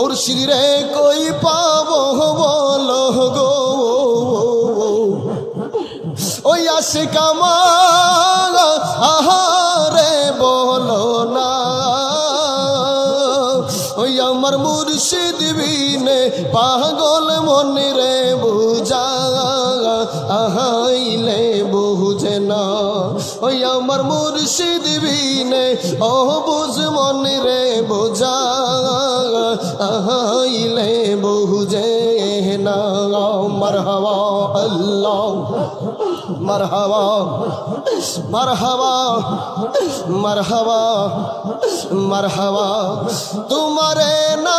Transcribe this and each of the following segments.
মুর্শিদ রে কই পাব বল গো? ওই আসে কামা আহারে বল না। ওই আমার মুর্শিদ বিনে পাগল মনে রে বুঝা। আহাইলে বুঝে না ওই আমার মুর্শিদ বিনে ও বুঝ মনে রে বোঝা। আহাইলে বুঝে না মারহাবা আল্লাহ মারহাবা মারহাবা মারহাবা মারহাবা তোমারে না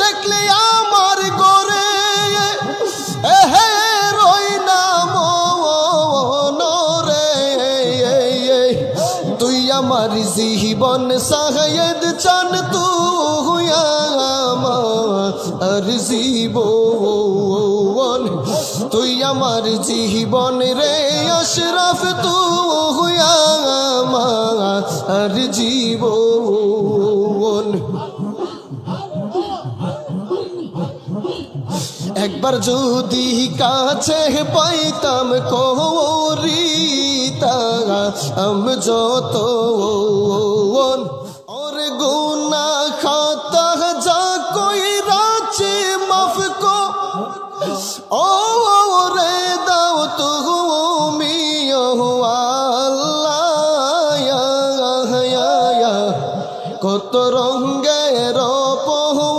দেখলে আমার জীবন সাহেদ চান তুই আমার। জীবন তুই আমার জীবন রে আশরাফ তুই আমার। জীবন একবার যদি কাছে পাইতাম কৌরিতা আম যত ওর গুনা খাতা যা কই রাচে মাফ কো ও দাও তুমি আল্লাহ কত রঙ্গের পহ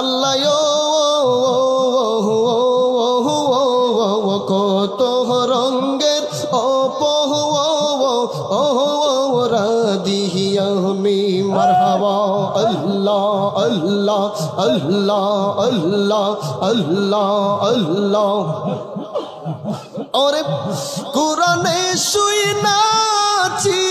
আল্লাহ কত রঙ্গের অপহরা দিহি আমি। মারহাবা, আল্লাহ আল্লাহ আল্লাহ আল্লাহ আল্লাহ আল্লাহ। ওরে, কোরআনে শুই নাচি